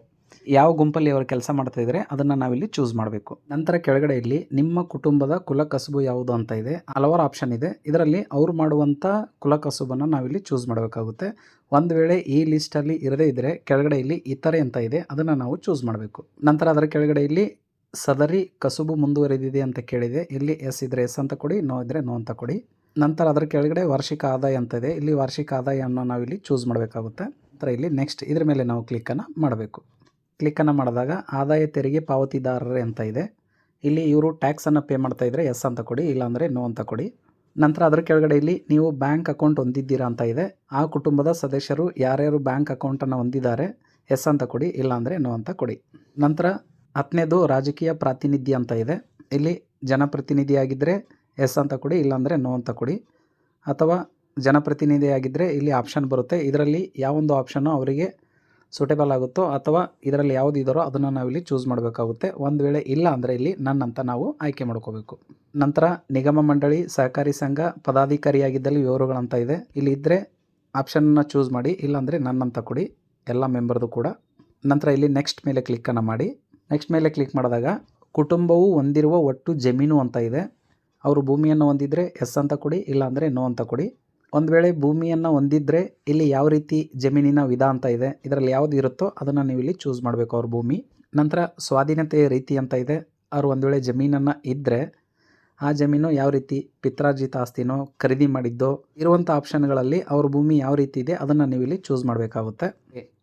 ಯಾವ ಗುಂಪಲ್ಲಿ ಅವರು ಕೆಲಸ ಮಾಡ್ತಾ ಇದ್ದಾರೆ, ಅದನ್ನು ನಾವಿಲ್ಲಿ ಚೂಸ್ ಮಾಡಬೇಕು. ನಂತರ ಕೆಳಗಡೆ ಇಲ್ಲಿ ನಿಮ್ಮ ಕುಟುಂಬದ ಕುಲ ಕಸುಬು ಯಾವುದು ಅಂತ ಇದೆ, ಹಲವಾರು ಆಪ್ಷನ್ ಇದೆ. ಇದರಲ್ಲಿ ಅವ್ರು ಮಾಡುವಂಥ ಕುಲ ಕಸುಬನ್ನು ನಾವಿಲ್ಲಿ ಚೂಸ್ ಮಾಡಬೇಕಾಗುತ್ತೆ. ಒಂದು ವೇಳೆ ಈ ಲಿಸ್ಟಲ್ಲಿ ಇರದೇ ಇದ್ದರೆ ಕೆಳಗಡೆ ಇಲ್ಲಿ ಇತರೆ ಅಂತ ಇದೆ, ಅದನ್ನು ನಾವು ಚೂಸ್ ಮಾಡಬೇಕು. ನಂತರ ಅದರ ಕೆಳಗಡೆ ಇಲ್ಲಿ ಸದರಿ ಕಸುಬು ಮುಂದುವರೆದಿದೆ ಅಂತ ಕೇಳಿದೆ. ಇಲ್ಲಿ ಎಸ್ ಇದ್ರೆ ಎಸ್ ಅಂತ ಕೊಡಿ, ನೋ ಇದ್ದರೆ ನೋ ಅಂತ ಕೊಡಿ. ನಂತರ ಅದರ ಕೆಳಗಡೆ ವಾರ್ಷಿಕ ಆದಾಯ ಅಂತ ಇದೆ. ಇಲ್ಲಿ ವಾರ್ಷಿಕ ಆದಾಯವನ್ನು ನಾವಿಲ್ಲಿ ಚೂಸ್ ಮಾಡಬೇಕಾಗುತ್ತೆ. ನಂತರ ಇಲ್ಲಿ ನೆಕ್ಸ್ಟ್ ಇದ್ರ ಮೇಲೆ ನಾವು ಕ್ಲಿಕ್ಕನ್ನು ಮಾಡಬೇಕು. ಕ್ಲಿಕ್ಕನ್ನು ಮಾಡಿದಾಗ ಆದಾಯ ತೆರಿಗೆ ಪಾವತಿದಾರರೇ ಅಂತ ಇದೆ. ಇಲ್ಲಿ ಇವರು ಟ್ಯಾಕ್ಸನ್ನು ಪೇ ಮಾಡ್ತಾ ಇದ್ದರೆ ಎಸ್ ಅಂತ ಕೊಡಿ, ಇಲ್ಲಾಂದರೆ ನೋ ಅಂತ ಕೊಡಿ. ನಂತರ ಅದರ ಕೆಳಗಡೆ ಇಲ್ಲಿ ನೀವು ಬ್ಯಾಂಕ್ ಅಕೌಂಟ್ ಹೊಂದಿದ್ದೀರಾ ಅಂತ ಇದೆ. ಆ ಕುಟುಂಬದ ಸದಸ್ಯರು ಯಾರ್ಯಾರು ಬ್ಯಾಂಕ್ ಅಕೌಂಟನ್ನು ಹೊಂದಿದ್ದಾರೆ, ಎಸ್ ಅಂತ ಕೊಡಿ, ಇಲ್ಲಾಂದರೆ ನೋ ಅಂತ ಕೊಡಿ. ನಂತರ ಹತ್ತನೇದು ರಾಜಕೀಯ ಪ್ರಾತಿನಿಧ್ಯ ಅಂತ ಇದೆ. ಇಲ್ಲಿ ಜನಪ್ರತಿನಿಧಿಯಾಗಿದ್ದರೆ ಎಸ್ ಅಂತ ಕೊಡಿ, ಇಲ್ಲಾಂದರೆ ನೋ ಅಂತ ಕೊಡಿ. ಅಥವಾ ಜನಪ್ರತಿನಿಧಿಯಾಗಿದ್ದರೆ ಇಲ್ಲಿ ಆಪ್ಷನ್ ಬರುತ್ತೆ. ಇದರಲ್ಲಿ ಯಾವೊಂದು ಆಪ್ಷನ್ನು ಅವರಿಗೆ ಸೂಟೇಬಲ್ ಆಗುತ್ತೋ ಅಥವಾ ಇದರಲ್ಲಿ ಯಾವುದು ಇದರೋ ಅದನ್ನು ನಾವಿಲ್ಲಿ ಚೂಸ್ ಮಾಡಬೇಕಾಗುತ್ತೆ. ಒಂದು ವೇಳೆ ಇಲ್ಲ ಅಂದರೆ ಇಲ್ಲಿ ನನ್ ಅಂತ ನಾವು ಆಯ್ಕೆ ಮಾಡ್ಕೋಬೇಕು. ನಂತರ ನಿಗಮ ಮಂಡಳಿ, ಸಹಕಾರಿ ಸಂಘ, ಪದಾಧಿಕಾರಿಯಾಗಿದ್ದಲ್ಲಿ ವಿವರಗಳಂತ ಇದೆ. ಇಲ್ಲಿ ಇದ್ದರೆ ಆಪ್ಷನ್ನ ಚೂಸ್ ಮಾಡಿ, ಇಲ್ಲಾಂದರೆ ನನ್ನಂತ ಕೊಡಿ. ಎಲ್ಲ ಮೆಂಬರ್ದು ಕೂಡ. ನಂತರ ಇಲ್ಲಿ ನೆಕ್ಸ್ಟ್ ಮೇಲೆ ಕ್ಲಿಕ್ಕನ್ನು ಮಾಡಿ. ನೆಕ್ಸ್ಟ್ ಮೇಲೆ ಕ್ಲಿಕ್ ಮಾಡಿದಾಗ ಕುಟುಂಬವು ಹೊಂದಿರುವ ಒಟ್ಟು ಜಮೀನು ಅಂತ ಇದೆ. ಅವರು ಭೂಮಿಯನ್ನು ಹೊಂದಿದರೆ ಎಸ್ ಅಂತ ಕೊಡಿ, ಇಲ್ಲಾಂದರೆ ನೋ ಅಂತ ಕೊಡಿ. ಒಂದು ವೇಳೆ ಭೂಮಿಯನ್ನು ಹೊಂದಿದ್ರೆ ಇಲ್ಲಿ ಯಾವ ರೀತಿ ಜಮೀನಿನ ವಿಧ ಅಂತ ಇದೆ, ಇದರಲ್ಲಿ ಯಾವುದು ಇರುತ್ತೋ ಅದನ್ನು ನೀವು ಇಲ್ಲಿ ಚೂಸ್ ಮಾಡಬೇಕು ಅವ್ರ ಭೂಮಿ. ನಂತರ ಸ್ವಾಧೀನತೆಯ ರೀತಿ ಅಂತ ಇದೆ, ಅವ್ರು ಒಂದು ವೇಳೆ ಜಮೀನನ್ನು ಇದ್ದರೆ ಆ ಜಮೀನು ಯಾವ ರೀತಿ ಪಿತ್ರಾರ್ಜಿತ ಆಸ್ತಿನೋ, ಖರೀದಿ ಮಾಡಿದ್ದೋ ಇರುವಂಥ ಆಪ್ಷನ್ಗಳಲ್ಲಿ ಅವ್ರ ಭೂಮಿ ಯಾವ ರೀತಿ ಇದೆ ಅದನ್ನು ನೀವು ಇಲ್ಲಿ ಚೂಸ್ ಮಾಡಬೇಕಾಗುತ್ತೆ.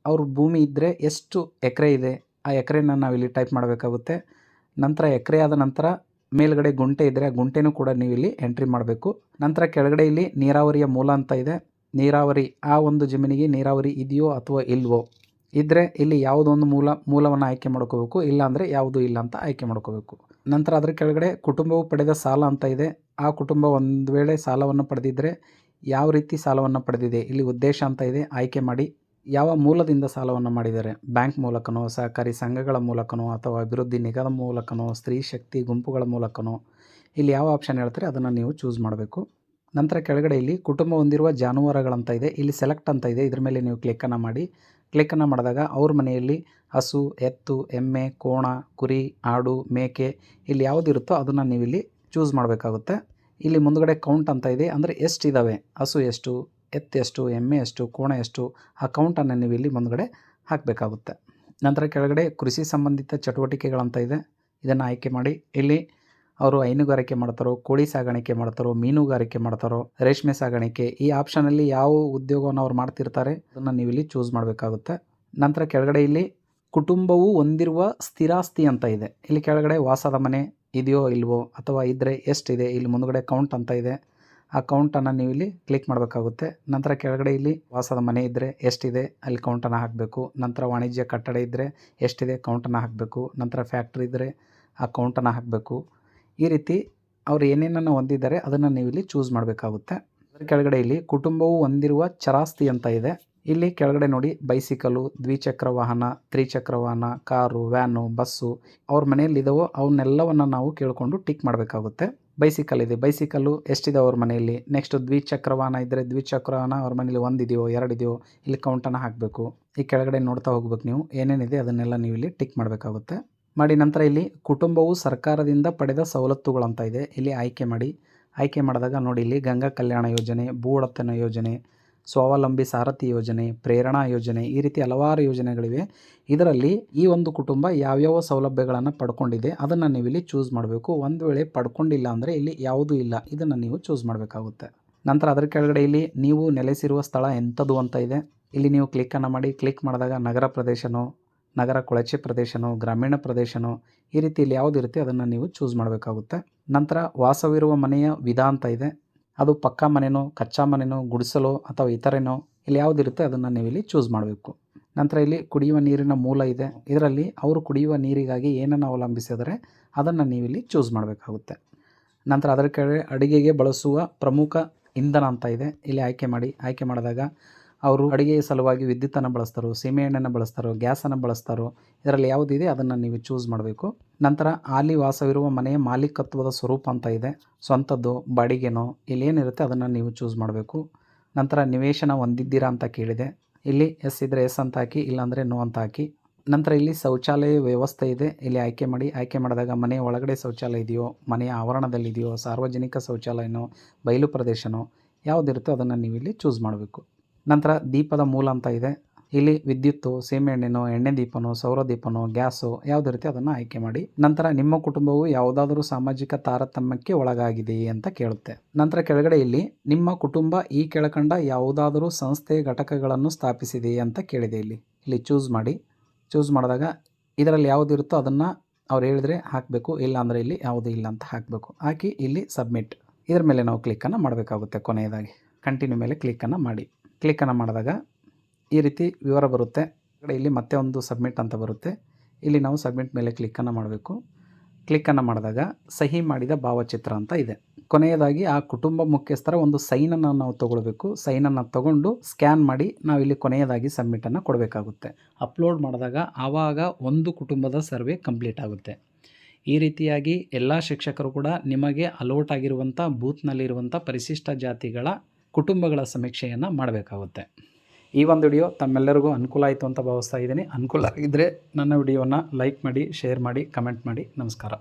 ಅವ್ರ ಭೂಮಿ ಇದ್ದರೆ ಎಷ್ಟು ಎಕರೆ ಇದೆ, ಆ ಎಕರೆನ ನಾವಿಲ್ಲಿ ಟೈಪ್ ಮಾಡಬೇಕಾಗುತ್ತೆ. ನಂತರ ಎಕರೆ ಆದ ನಂತರ ಮೇಲ್ಗಡೆ ಗುಂಟೆ ಇದ್ದರೆ ಆ ಗುಂಟೆನೂ ಕೂಡ ನೀವು ಇಲ್ಲಿ ಎಂಟ್ರಿ ಮಾಡಬೇಕು. ನಂತರ ಕೆಳಗಡೆ ಇಲ್ಲಿ ನೀರಾವರಿಯ ಮೂಲ ಅಂತ ಇದೆ. ನೀರಾವರಿ, ಆ ಒಂದು ಜಮೀನಿಗೆ ನೀರಾವರಿ ಇದೆಯೋ ಅಥವಾ ಇಲ್ವೋ? ಇದ್ದರೆ ಇಲ್ಲಿ ಯಾವುದೊಂದು ಮೂಲ, ಮೂಲವನ್ನು ಆಯ್ಕೆ ಮಾಡ್ಕೋಬೇಕು. ಇಲ್ಲಾಂದರೆ ಯಾವುದು ಇಲ್ಲ ಅಂತ ಆಯ್ಕೆ ಮಾಡ್ಕೋಬೇಕು. ನಂತರ ಅದರ ಕೆಳಗಡೆ ಕುಟುಂಬವು ಪಡೆದ ಸಾಲ ಅಂತ ಇದೆ. ಆ ಕುಟುಂಬ ಒಂದು ವೇಳೆ ಸಾಲವನ್ನು ಪಡೆದಿದ್ದರೆ ಯಾವ ರೀತಿ ಸಾಲವನ್ನು ಪಡೆದಿದೆ? ಇಲ್ಲಿ ಉದ್ದೇಶ ಅಂತ ಇದೆ. ಆಯ್ಕೆ ಮಾಡಿ. ಯಾವ ಮೂಲದಿಂದ ಸಾಲವನ್ನು ಮಾಡಿದ್ದಾರೆ? ಬ್ಯಾಂಕ್ ಮೂಲಕನೋ, ಸಹಕಾರಿ ಸಂಘಗಳ ಮೂಲಕನೋ ಅಥವಾ ಅಭಿವೃದ್ಧಿ ನಿಗಮ ಮೂಲಕನೋ, ಸ್ತ್ರೀ ಶಕ್ತಿ ಗುಂಪುಗಳ ಮೂಲಕನೋ? ಇಲ್ಲಿ ಯಾವ ಆಪ್ಷನ್ ಹೇಳ್ತಾರೆ? ಅದನ್ನು ನೀವು ಚೂಸ್ ಮಾಡಬೇಕು. ನಂತರ ಕೆಳಗಡೆ ಇಲ್ಲಿ ಕುಟುಂಬ ಹೊಂದಿರುವ ಜಾನುವಾರುಗಳಂತ ಇದೆ. ಇಲ್ಲಿ ಸೆಲೆಕ್ಟ್ ಅಂತ ಇದೆ. ಇದ್ರ ಮೇಲೆ ನೀವು ಕ್ಲಿಕ್ಕನ್ನು ಮಾಡಿ. ಕ್ಲಿಕ್ಕನ್ನು ಮಾಡಿದಾಗ ಅವ್ರ ಮನೆಯಲ್ಲಿ ಹಸು, ಎತ್ತು, ಎಮ್ಮೆ, ಕೋಣ, ಕುರಿ, ಆಡು, ಮೇಕೆ ಇಲ್ಲಿ ಯಾವುದಿರುತ್ತೋ ಅದನ್ನು ನೀವು ಇಲ್ಲಿ ಚೂಸ್ ಮಾಡಬೇಕಾಗುತ್ತೆ. ಇಲ್ಲಿ ಮುಂದಗಡೆ ಕೌಂಟ್ ಅಂತ ಇದೆ. ಅಂದರೆ ಎಷ್ಟು ಇದ್ದಾವೆ ಹಸು ಎಷ್ಟು? ಎತ್ತು ಎಷ್ಟು, ಎಮ್ಮೆ ಎಷ್ಟು, ಕೋಣ ಎಷ್ಟು, ಆ ಕೌಂಟನ್ನು ನೀವು ಇಲ್ಲಿ ಮುಂದ್ಗಡೆ ಹಾಕಬೇಕಾಗುತ್ತೆ. ನಂತರ ಕೆಳಗಡೆ ಕೃಷಿ ಸಂಬಂಧಿತ ಚಟುವಟಿಕೆಗಳಂತ ಇದೆ. ಇದನ್ನು ಆಯ್ಕೆ ಮಾಡಿ. ಇಲ್ಲಿ ಅವರು ಹೈನುಗಾರಿಕೆ ಮಾಡ್ತಾರೋ, ಕೋಳಿ ಸಾಗಾಣಿಕೆ ಮಾಡ್ತಾರೋ, ಮೀನುಗಾರಿಕೆ ಮಾಡ್ತಾರೋ, ರೇಷ್ಮೆ ಸಾಗಾಣಿಕೆ, ಈ ಆಪ್ಷನಲ್ಲಿ ಯಾವ ಉದ್ಯೋಗವನ್ನು ಅವ್ರು ಮಾಡ್ತಿರ್ತಾರೆ, ಅದನ್ನು ನೀವು ಇಲ್ಲಿ ಚೂಸ್ ಮಾಡಬೇಕಾಗುತ್ತೆ. ನಂತರ ಕೆಳಗಡೆ ಇಲ್ಲಿ ಕುಟುಂಬವು ಹೊಂದಿರುವ ಸ್ಥಿರಾಸ್ತಿ ಅಂತ ಇದೆ. ಇಲ್ಲಿ ಕೆಳಗಡೆ ವಾಸದ ಮನೆ ಇದೆಯೋ, ಇಲ್ವೋ, ಅಥವಾ ಇದ್ದರೆ ಎಷ್ಟಿದೆ, ಇಲ್ಲಿ ಮುಂದುಗಡೆ ಕೌಂಟ್ ಅಂತ ಇದೆ. ಆ ಕೌಂಟನ್ನು ನೀವು ಇಲ್ಲಿ ಕ್ಲಿಕ್ ಮಾಡಬೇಕಾಗುತ್ತೆ. ನಂತರ ಕೆಳಗಡೆ ಇಲ್ಲಿ ವಾಸದ ಮನೆ ಇದ್ದರೆ ಎಷ್ಟಿದೆ, ಅಲ್ಲಿ ಕೌಂಟನ್ನು ಹಾಕಬೇಕು. ನಂತರ ವಾಣಿಜ್ಯ ಕಟ್ಟಡ ಇದ್ದರೆ ಎಷ್ಟಿದೆ ಕೌಂಟನ್ನು ಹಾಕಬೇಕು. ನಂತರ ಫ್ಯಾಕ್ಟ್ರಿ ಇದ್ದರೆ ಆ ಕೌಂಟನ್ನು ಹಾಕಬೇಕು. ಈ ರೀತಿ ಅವ್ರು ಏನೇನನ್ನು ಹೊಂದಿದ್ದಾರೆ, ಅದನ್ನು ನೀವು ಇಲ್ಲಿ ಚೂಸ್ ಮಾಡಬೇಕಾಗುತ್ತೆ. ಅದರ ಕೆಳಗಡೆ ಇಲ್ಲಿ ಕುಟುಂಬವು ಹೊಂದಿರುವ ಚರಾಸ್ತಿ ಅಂತ ಇದೆ. ಇಲ್ಲಿ ಕೆಳಗಡೆ ನೋಡಿ ಬೈಸಿಕಲು ದ್ವಿಚಕ್ರ ವಾಹನ, ತ್ರಿಚಕ್ರ ವಾಹನ, ಕಾರು ವ್ಯಾನು ಬಸ್ಸು, ಅವ್ರ ಮನೆಯಲ್ಲಿ ಇದಾವೋ ಅವನ್ನೆಲ್ಲವನ್ನು ನಾವು ಕೇಳಿಕೊಂಡು ಟಿಕ್ ಮಾಡಬೇಕಾಗುತ್ತೆ. ಬೈಸಿಕಲ್ ಇದೆ. ಬೈಸಿಕಲ್ಲು ಎಷ್ಟಿದೆ ಅವ್ರ ಮನೆಯಲ್ಲಿ? ನೆಕ್ಸ್ಟ್ ದ್ವಿಚಕ್ರ ವಾಹನ ಇದ್ದರೆ ದ್ವಿಚಕ್ರ ವಾಹನ ಅವ್ರ ಮನೇಲಿ ಒಂದಿದೆಯೋ ಎರಡಿದೆಯೋ ಇಲ್ಲಿ ಕೌಂಟನ್ನು ಹಾಕಬೇಕು. ಈ ಕೆಳಗಡೆ ನೋಡ್ತಾ ಹೋಗ್ಬೇಕು ನೀವು. ಏನೇನಿದೆ ಅದನ್ನೆಲ್ಲ ನೀವು ಇಲ್ಲಿ ಟಿಕ್ ಮಾಡಬೇಕಾಗುತ್ತೆ. ಮಾಡಿ ನಂತರ ಇಲ್ಲಿ ಕುಟುಂಬವು ಸರ್ಕಾರದಿಂದ ಪಡೆದ ಸವಲತ್ತುಗಳಂತ ಇದೆ. ಇಲ್ಲಿ ಆಯ್ಕೆ ಮಾಡಿ. ಆಯ್ಕೆ ಮಾಡಿದಾಗ ನೋಡಿ, ಇಲ್ಲಿ ಗಂಗಾ ಕಲ್ಯಾಣ ಯೋಜನೆ ಭೂಡತನ ಯೋಜನೆ ಸ್ವಾವಲಂಬಿ ಸಾರಥಿ ಯೋಜನೆ, ಪ್ರೇರಣಾ ಯೋಜನೆ ಈ ರೀತಿ ಹಲವಾರು ಯೋಜನೆಗಳಿವೆ. ಇದರಲ್ಲಿ ಈ ಒಂದು ಕುಟುಂಬ ಯಾವ್ಯಾವ ಸೌಲಭ್ಯಗಳನ್ನು ಪಡ್ಕೊಂಡಿದೆ ಅದನ್ನು ನೀವು ಇಲ್ಲಿ ಚೂಸ್ ಮಾಡಬೇಕು. ಒಂದು ವೇಳೆ ಪಡ್ಕೊಂಡಿಲ್ಲ ಅಂದರೆ ಇಲ್ಲಿ ಯಾವುದೂ ಇಲ್ಲ. ಇದನ್ನು ನೀವು ಚೂಸ್ ಮಾಡಬೇಕಾಗುತ್ತೆ. ನಂತರ ಅದರ ಕೆಳಗಡೆ ಇಲ್ಲಿ ನೀವು ನೆಲೆಸಿರುವ ಸ್ಥಳ ಎಂಥದ್ದು ಅಂತ ಇದೆ. ಇಲ್ಲಿ ನೀವು ಕ್ಲಿಕ್ಕನ್ನು ಮಾಡಿ ಕ್ಲಿಕ್ ಮಾಡಿದಾಗ ನಗರ ಪ್ರದೇಶನೋ, ನಗರ ಕೊಳಚೆ ಪ್ರದೇಶನೋ, ಗ್ರಾಮೀಣ ಪ್ರದೇಶನೋ ಈ ರೀತಿ ಇಲ್ಲಿ ಯಾವುದು ಇರುತ್ತೆ ಅದನ್ನು ನೀವು ಚೂಸ್ ಮಾಡಬೇಕಾಗುತ್ತೆ. ನಂತರ ವಾಸವಿರುವ ಮನೆಯ ವಿಧ ಅಂತ ಇದೆ. ಅದು ಪಕ್ಕಾ ಮನೆನೋ, ಕಚ್ಚಾ ಮನೆನೋ, ಗುಡಿಸಲೋ ಅಥವಾ ಇತರೇನೋ ಇಲ್ಲಿ ಯಾವುದಿರುತ್ತೆ ಅದನ್ನು ನೀವು ಇಲ್ಲಿ ಚೂಸ್ ಮಾಡಬೇಕು. ನಂತರ ಇಲ್ಲಿ ಕುಡಿಯುವ ನೀರಿನ ಮೂಲ ಇದೆ. ಇದರಲ್ಲಿ ಅವರು ಕುಡಿಯುವ ನೀರಿಗಾಗಿ ಏನನ್ನು ಅವಲಂಬಿಸಿದರೆ ಅದನ್ನು ನೀವು ಇಲ್ಲಿ ಚೂಸ್ ಮಾಡಬೇಕಾಗುತ್ತೆ. ನಂತರ ಅದರ ಕೆಳಗೆ ಅಡುಗೆಗೆ ಬಳಸುವ ಪ್ರಮುಖ ಇಂಧನ ಅಂತ ಇದೆ. ಇಲ್ಲಿ ಆಯ್ಕೆ ಮಾಡಿ, ಆಯ್ಕೆ ಮಾಡಿದಾಗ ಅವರು ಅಡುಗೆಯ ಸಲುವಾಗಿ ವಿದ್ಯುತ್ತನ್ನು ಬಳಸ್ತಾರೋ ಸೀಮೆಎಣ್ಣೆಯನ್ನು ಬಳಸ್ತಾರೋ, ಗ್ಯಾಸನ್ನು ಬಳಸ್ತಾರೋ, ಇದರಲ್ಲಿ ಯಾವುದಿದೆ ಅದನ್ನು ನೀವು ಚೂಸ್ ಮಾಡಬೇಕು. ನಂತರ ಅಲ್ಲಿ ವಾಸವಿರುವ ಮನೆಯ ಮಾಲೀಕತ್ವದ ಸ್ವರೂಪ ಅಂತ ಇದೆ. ಸ್ವಂತದ್ದು, ಬಾಡಿಗೆನೋ ಇಲ್ಲಿ ಏನಿರುತ್ತೆ ಅದನ್ನು ನೀವು ಚೂಸ್ ಮಾಡಬೇಕು. ನಂತರ ನಿವೇಶನ ಹೊಂದಿದ್ದೀರಾ ಅಂತ ಕೇಳಿದೆ. ಇಲ್ಲಿ ಎಸ್ ಇದ್ದರೆ ಎಸ್ ಅಂತ ಹಾಕಿ, ಇಲ್ಲಾಂದರೆ ನೋ ಅಂತ ಹಾಕಿ. ನಂತರ ಇಲ್ಲಿ ಶೌಚಾಲಯ ವ್ಯವಸ್ಥೆ ಇದೆ. ಇಲ್ಲಿ ಆಯ್ಕೆ ಮಾಡಿ, ಆಯ್ಕೆ ಮಾಡಿದಾಗ ಮನೆಯ ಒಳಗಡೆ ಶೌಚಾಲಯ ಇದೆಯೋ, ಮನೆಯ ಆವರಣದಲ್ಲಿದೆಯೋ ಸಾರ್ವಜನಿಕ ಶೌಚಾಲಯನೋ, ಬಯಲು ಪ್ರದೇಶನೋ, ಯಾವುದಿರುತ್ತೋ ಅದನ್ನು ನೀವು ಇಲ್ಲಿ ಚೂಸ್ ಮಾಡಬೇಕು. ನಂತರ ದೀಪದ ಮೂಲ ಅಂತ ಇದೆ. ಇಲ್ಲಿ ವಿದ್ಯುತ್ತು ಸೀಮೆಎಣ್ಣೆನೋ ಎಣ್ಣೆ ದೀಪನೋ, ಸೌರ ದೀಪನೋ, ಗ್ಯಾಸು ರೀತಿ ಅದನ್ನು ಆಯ್ಕೆ ಮಾಡಿ. ನಂತರ ನಿಮ್ಮ ಕುಟುಂಬವು ಯಾವುದಾದರೂ ಸಾಮಾಜಿಕ ತಾರತಮ್ಯಕ್ಕೆ ಒಳಗಾಗಿದೆಯೇ ಅಂತ ಕೇಳುತ್ತೆ. ನಂತರ ಕೆಳಗಡೆ ಇಲ್ಲಿ ನಿಮ್ಮ ಕುಟುಂಬ ಈ ಕೆಳಕಂಡ ಯಾವುದಾದರೂ ಸಂಸ್ಥೆ ಘಟಕಗಳನ್ನು ಸ್ಥಾಪಿಸಿದೆಯೇ ಅಂತ ಕೇಳಿದೆ ಇಲ್ಲಿ. ಇಲ್ಲಿ ಚೂಸ್ ಮಾಡಿ. ಚೂಸ್ ಮಾಡಿದಾಗ ಇದರಲ್ಲಿ ಯಾವುದಿರುತ್ತೋ ಅದನ್ನು ಅವ್ರು ಹೇಳಿದ್ರೆ ಹಾಕಬೇಕು. ಇಲ್ಲ ಅಂದರೆ ಇಲ್ಲಿ ಯಾವುದೂ ಇಲ್ಲ ಅಂತ ಹಾಕಬೇಕು. ಹಾಕಿ ಇಲ್ಲಿ ಸಬ್ಮಿಟ್ ಇದರ ಮೇಲೆ ನಾವು ಕ್ಲಿಕ್ಕನ್ನು ಮಾಡಬೇಕಾಗುತ್ತೆ ಕೊನೆಯದಾಗಿ. ಕಂಟಿನ್ಯೂ ಮೇಲೆ ಕ್ಲಿಕ್ಕನ್ನು ಮಾಡಿ. ಕ್ಲಿಕ್ಕನ್ನು ಮಾಡಿದಾಗ ಈ ರೀತಿ ವಿವರ ಬರುತ್ತೆ. ಇಲ್ಲಿ ಮತ್ತೆ ಒಂದು ಸಬ್ಮಿಟ್ ಅಂತ ಬರುತ್ತೆ. ಇಲ್ಲಿ ನಾವು ಸಬ್ಮಿಟ್ ಮೇಲೆ ಕ್ಲಿಕ್ಕನ್ನು ಮಾಡಬೇಕು. ಕ್ಲಿಕ್ಕನ್ನು ಮಾಡಿದಾಗ ಸಹಿ ಮಾಡಿದ ಭಾವಚಿತ್ರ ಅಂತ ಇದೆ. ಕೊನೆಯದಾಗಿ ಆ ಕುಟುಂಬ ಮುಖ್ಯಸ್ಥರ ಒಂದು ಸೈನನ್ನು ನಾವು ತೊಗೊಳ್ಬೇಕು. ಸೈನನ್ನು ತಗೊಂಡು ಸ್ಕ್ಯಾನ್ ಮಾಡಿ ನಾವು ಇಲ್ಲಿ ಕೊನೆಯದಾಗಿ ಸಬ್ಮಿಟನ್ನು ಕೊಡಬೇಕಾಗುತ್ತೆ. ಅಪ್ಲೋಡ್ ಮಾಡಿದಾಗ ಆವಾಗ ಒಂದು ಕುಟುಂಬದ ಸರ್ವೆ ಕಂಪ್ಲೀಟ್ ಆಗುತ್ತೆ. ಈ ರೀತಿಯಾಗಿ ಎಲ್ಲ ಶಿಕ್ಷಕರು ಕೂಡ ನಿಮಗೆ ಅಲೋಟ್ ಆಗಿರುವಂಥ ಬೂತ್ನಲ್ಲಿರುವಂಥ ಪರಿಶಿಷ್ಟ ಜಾತಿಗಳ ಕುಟುಂಬಗಳ ಸಮೀಕ್ಷೆಯನ್ನು ಮಾಡಬೇಕಾಗುತ್ತೆ. ಈ ಒಂದು ವಿಡಿಯೋ ತಮ್ಮೆಲ್ಲರಿಗೂ ಅನುಕೂಲ ಆಯಿತು ಅಂತ ಭಾವಿಸ್ತಾ ಇದ್ದೀನಿ. ಅನುಕೂಲ ಆಗಿದ್ದರೆ ನನ್ನ ವಿಡಿಯೋನ ಲೈಕ್ ಮಾಡಿ, ಶೇರ್ ಮಾಡಿ, ಕಮೆಂಟ್ ಮಾಡಿ. ನಮಸ್ಕಾರ.